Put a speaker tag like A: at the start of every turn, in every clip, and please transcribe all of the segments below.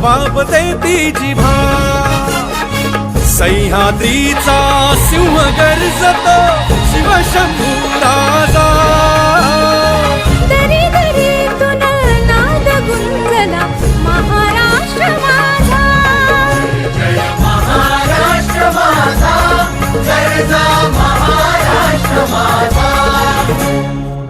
A: जबाबते ती जिभा सह्याद्रीचा सिंह गर्जतो शिवशंभू राजा।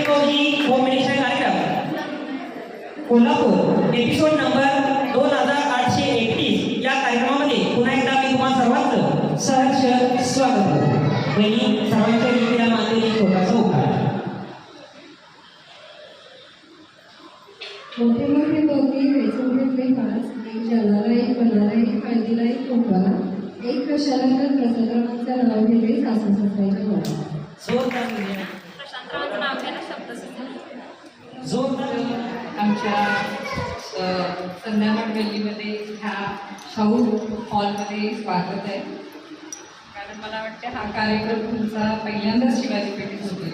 B: के home minister कार्यक्रम. Kolhapur episode number दोन हजार आठशे एकतीस. या कार्यक्रमामध्ये पुन्हा एकदा मी तुम्हाला सर्वांचं सहर्ष स्वागत करतो. बहिणी सर्वांच्या रीतीला मानलेली छोटासा उपाय
C: मोठे मोठे दोघे वेचून घेतले पाच एक जलाला एक बनाला एक हळदीला एक कोपाला एक कशाला तर प्रसंगाचं नाव घेते सासू सासऱ्याच्या घरात
B: जोरदार विजय. जोरदार विजय.
D: आमच्या अ, संध्याकाळ गल्लीमध्ये ह्या शाहू हॉलमध्ये स्वागत आहे. कारण मला वाटतं हा कार्यक्रम तुमचा पहिल्यांदाच शिवाजी पेठेत होते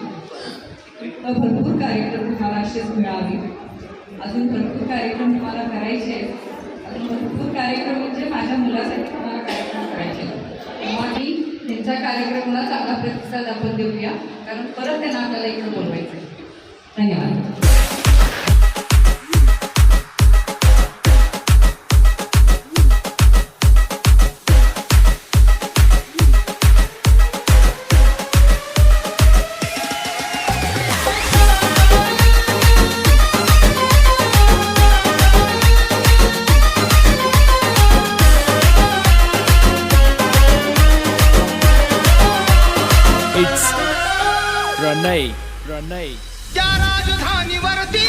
D: इथं भरपूर कार्यक्रम तुम्हाला असेच मिळावे अजून भरपूर कार्यक्रम तुम्हाला करायचे आहेत. अजून भरपूर कार्यक्रम म्हणजे माझ्या मुलासाठी तुम्हाला कार्यक्रम करायचे तेव्हा मी त्यांच्या कार्यक्रमाला चांगला प्रतिसाद आपण देऊया. कारण परत त्यांना आपल्याला इकडे बोलवायचं आहे धन्यवाद.
E: प्रणय प्रणय
F: त्या राजधानीवरती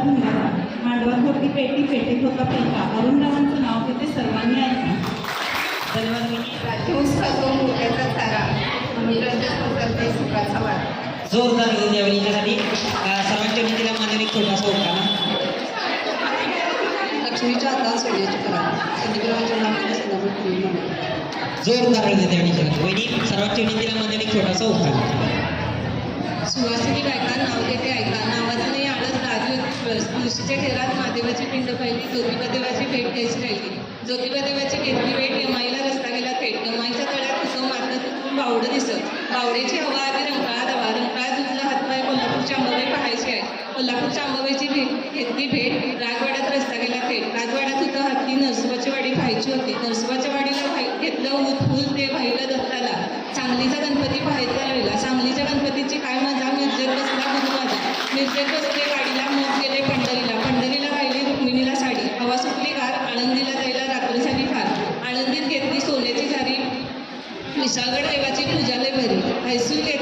G: मांडव भंगारा मांडवात होती पेटी पेटीत होता पेटा अरुणरावांचं नाव घेते सर्वांनी ऐका
C: मोठ्याचा सुखाचा
B: जोरदार द्या बहिणीच्यासाठी अं, सर्वांच्या नीतीला मानलेली छोटासा उपाय
C: लक्ष्मीच्या हातात सोन्याची करा संदीपरावांच्या नावाने
B: जोरदार बहिणीच्यासाठी वहिनी सर्वांच्या नीतीला मानलेली छोटासा उपाय
D: तुळशीच्या घरात महादेवाची पिंड पाहिली ज्योतिबा देवाची भेट घ्यायची राहिली. ज्योतिबा देवाची घेतली भेट यमाईला रस्ता गेला थेट. यमाईच्या तळ्यात कुसव मारलं बावडं दिसत? बावडेची हवा आधी रंकाळा दवा रंकाळा दुधला हातपाय कोल्हापूरच्या अंबाबाई पाहायची आहे कोल्हापूरच्या अंबाबाईची भेट घेतली भेट राजवाड्यात रस्ता गेला थेट. राजवाड्यात होतं हत्ती नरसोबाची वाडी पाहायची होती. नरसोबाच्या वाडीला घेतलं ऊत फुल ते भाईला दत्ताला. सांगलीचा गणपती पाहायचा भरी